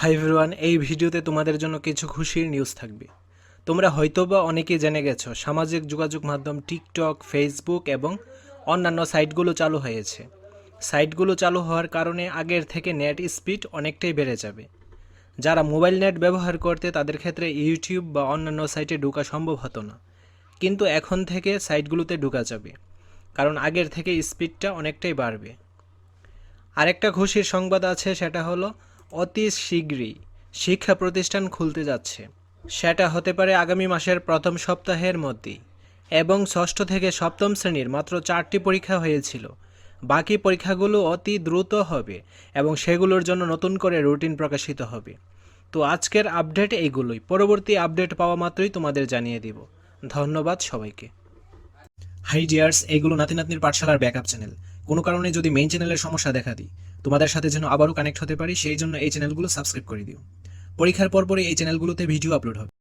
Hi everyone, এই ভিডিওতে তোমাদের জন্য কিছু খুশির নিউজ থাকবে। তোমরা হয়তোবা অনেকেই জেনে গেছো, সামাজিক যোগাযোগ মাধ্যম টিকটক ফেসবুক এবং অন্যান্য সাইটগুলো চালু হয়েছে। সাইটগুলো চালু হওয়ার কারণে আগের থেকে নেট স্পিড অনেকটাই বেড়ে যাবে। যারা মোবাইল নেট ব্যবহার করতে তাদের ক্ষেত্রে ইউটিউব বা অন্যান্য সাইটে ঢোকা সম্ভব হতো না। কিন্তু এখন থেকে সাইটগুলোতে ঢোকা যাবে, কারণ আগের থেকে স্পিডটা অনেকটাই বাড়বে। আরেকটা খুশির সংবাদ আছে, সেটা হলো অতি শীঘ্রই শিক্ষা প্রতিষ্ঠান খুলতে যাচ্ছে। সেটা হতে পারে আগামী মাসের প্রথম সপ্তাহের মধ্যেই এবং ষষ্ঠ থেকে সপ্তম শ্রেণির মাত্র চারটি পরীক্ষা হয়েছিল। বাকি পরীক্ষাগুলো অতি দ্রুত হবে এবং সেগুলোর জন্য নতুন করে রুটিন প্রকাশিত হবে। তো আজকের আপডেট এইগুলোই। পরবর্তী আপডেট পাওয়া মাত্রই তোমাদের জানিয়ে দিব। ধন্যবাদ সবাইকে। হাই ডিয়ার্স, এগুলো নাতি নাতনির পাঠশালার ব্যাকআপ চ্যানেল। কোনো কারণে যদি মেইন চ্যানেলের সমস্যা দেখা দিই তোমাদের সাথে যেন আবারও কানেক্ট হতে পারি, সেই জন্য এই চ্যানেলগুলো সাবস্ক্রাইব করে দিও। পরীক্ষার পরপরই এই চ্যানেলগুলোতে ভিডিও আপলোড হবে।